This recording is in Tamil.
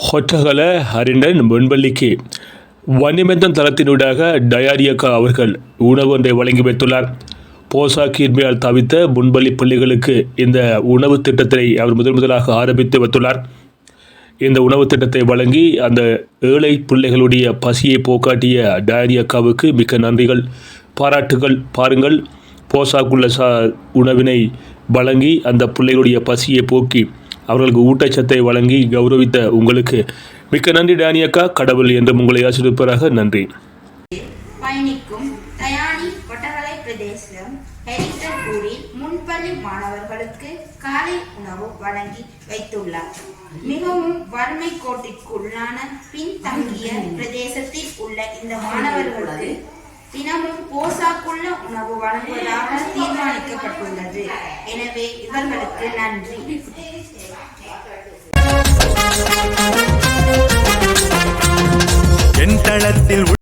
ஹொட்டகல ஹரிண்டன் முன்பள்ளிக்கு வன்னிமெந்தன் தளத்தினூடாக டயாரியக்கா அவர்கள் உணவு ஒன்றை வழங்கி வைத்துள்ளார். போசாக்கின்மையால் தவித்த முன்பள்ளி பள்ளிகளுக்கு இந்த உணவு திட்டத்தை அவர் முதன் முதலாக ஆரம்பித்து வைத்துள்ளார். இந்த உணவு திட்டத்தை வழங்கி அந்த ஏழை பிள்ளைகளுடைய பசியை போக்காட்டிய டயாரியக்காவுக்கு மிக்க நன்றிகள். பாராட்டுகள் பாருங்கள். போசாக்குள்ள சா உணவினை வழங்கி அந்த பிள்ளைகளுடைய பசியை போக்கி அவர்களுக்கு ஊட்டச்சத்தை வழங்கி கௌரவித்த உங்களுக்கு மிக்க நன்றி டேனியக்கா கடவுள் என்றும் உங்களை ஆசிரிப்பதாக நன்றி. பயணிக்கும் தயானி கொட்டகலை பிரதேசம் ஊரில் முன்பள்ளி மாணவர்களுக்கு காலை உணவு வழங்கி வைத்துள்ளார். மிகவும் வறுமை கோட்டிற்குள்ளான பின்தங்கிய பிரதேசத்தில் உள்ள இந்த மாணவர்களுக்கு தினமும் போசாக்குள்ள உணவு வழங்குவதாக தீர்மானிக்கப்பட்டுள்ளது. எனவே இவர்களுக்கு நன்றி. என் தளத்தில்